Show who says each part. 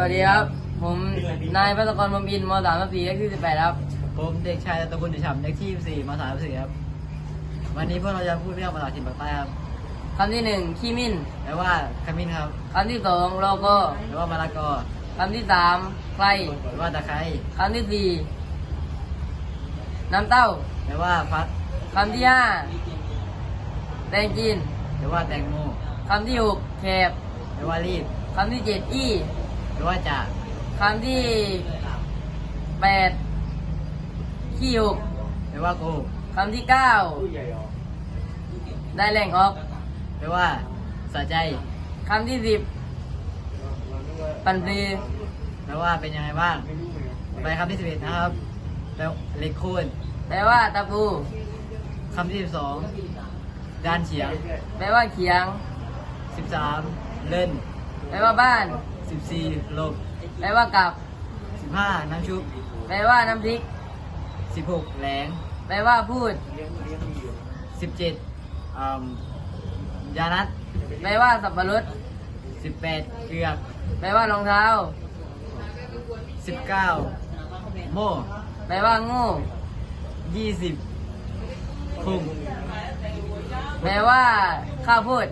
Speaker 1: วัสดีครับ ผมนายพัฒกรบำอินมสามสี่เลขที่สิบแปดครับ
Speaker 2: ผมเด็กชายตะกุลดิฉ่ำเลขที่สี่มสามสี่ครับ วันนี้พวกเราจะพูดเรื่องภาษาถิ่นปากใต้ครับ
Speaker 1: คำที่หนึ่งขี้มิ้น
Speaker 2: แปลว่าขมิ้นครับ
Speaker 1: คำที่สองโลโก้
Speaker 2: แปลว่ามะละกอ
Speaker 1: คำที่สามไคร
Speaker 2: แปลว่าตะไคร้
Speaker 1: คำที่สี่น้ำเต้า
Speaker 2: แปลว่าฟัก
Speaker 1: คำที่ห้าแตงจีน
Speaker 2: แปลว่าแตงโม
Speaker 1: คำที่หกแคบ
Speaker 2: แปลว่ารีบ
Speaker 1: คำที่เจ็ดอี้
Speaker 2: แปลว่าจะ
Speaker 1: คำที่แปดขี้หก
Speaker 2: แปลว่าโกหก
Speaker 1: คำที่เก้าได้แหล่งออก
Speaker 2: แปลว่าสะใจ
Speaker 1: คำที่สิบปันปลือ
Speaker 2: แปลว่าเป็นยังไงบ้าง ไปคำที่สิบเอ็ดนะครับแปลว่าเหล็กโคน
Speaker 1: แปลว่าตะปู
Speaker 2: คำที่สิบสองด้านเฉียง
Speaker 1: แปลว่าเขียง
Speaker 2: สิบสามเล่น
Speaker 1: แปลว่าบ้าน
Speaker 2: สิบสี่หลบ
Speaker 1: แปลว่ากับ
Speaker 2: สิบห้าน้ำชุบ
Speaker 1: แปลว่าน้ำพริก
Speaker 2: สิบหกแหลง
Speaker 1: แปลว่าพูด
Speaker 2: สิบเจ็ดยานัด
Speaker 1: แปลว่าสับปะรด
Speaker 2: สิบแปดเกือก
Speaker 1: แปลว่ารองเท้า
Speaker 2: สิบเก้าโม่
Speaker 1: แปลว่าโงู
Speaker 2: ยี่สิบคุม
Speaker 1: แปลว่าข้าวโพด